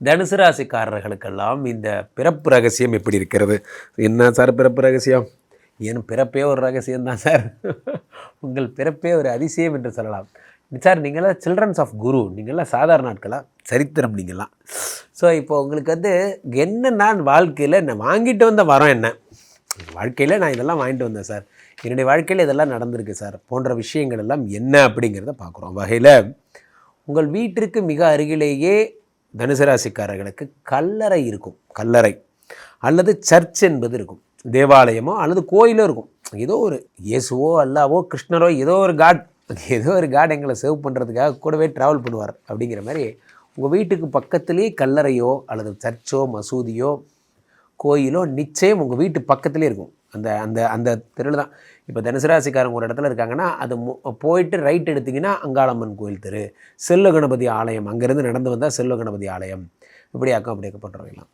தனுசு ராசிக்காரர்களுக்கெல்லாம் இந்த பிறப்பு ரகசியம் எப்படி இருக்கிறது? என்ன சார் பிறப்பு ரகசியம்? என் பிறப்பே ஒரு ரகசியம்தான் சார். உங்கள் பிறப்பே ஒரு அதிசயம் என்று சொல்லலாம். சார் நீங்களாம் சில்ட்ரன்ஸ் ஆஃப் குரு நீங்களாம் சாதாரண நாட்களாக சரித்திரம் நீங்களாம் ஸோ இப்போ உங்களுக்கு வந்து என்ன நான் வாழ்க்கையில் நான் வாங்கிட்டு வந்த வரம் என்ன? வாழ்க்கையில் நான் இதெல்லாம் வாங்கிட்டு வந்தேன் சார். என்னுடைய வாழ்க்கையில் இதெல்லாம் நடந்திருக்கு சார். போன்ற விஷயங்கள் எல்லாம் என்ன அப்படிங்கிறத பார்க்குறோம். வகையில் உங்கள் வீட்டிற்கு மிக அருகிலேயே தனுசு ராசிக்காரர்களுக்கு கல்லறை இருக்கும் கல்லறை. அல்லது சர்ச் என்பது இருக்கும் தேவாலயமோ அல்லது கோயிலோ இருக்கும். ஏதோ ஒரு இயேசுவோ அல்லாவோ கிருஷ்ணரோ ஏதோ ஒரு காட் ஏதோ ஒரு காட் எங்களை சேவ் பண்ணுறதுக்காக கூடவே ட்ராவல் பண்ணுவார் அப்படிங்கிற மாதிரி உங்கள் வீட்டுக்கு பக்கத்துலேயே கல்லறையோ அல்லது சர்ச்சோ மசூதியோ கோயிலோ நிச்சயம் உங்கள் வீட்டு பக்கத்துலேயே இருக்கும். அந்த அந்த அந்த தெருவில் தான். இப்போ தனுசுராசிக்காரங்க ஒரு இடத்துல இருக்காங்கன்னா அது மு- போயிட்டு ரைட் எடுத்திங்கன்னா அங்காளம்மன் கோயில் தெரு செல்ல கணபதி ஆலயம். அங்கேருந்து நடந்து வந்தால் செல்ல கணபதி ஆலயம். இப்படியாக்கம் அப்படியாக்க பண்ணுறவங்களாம்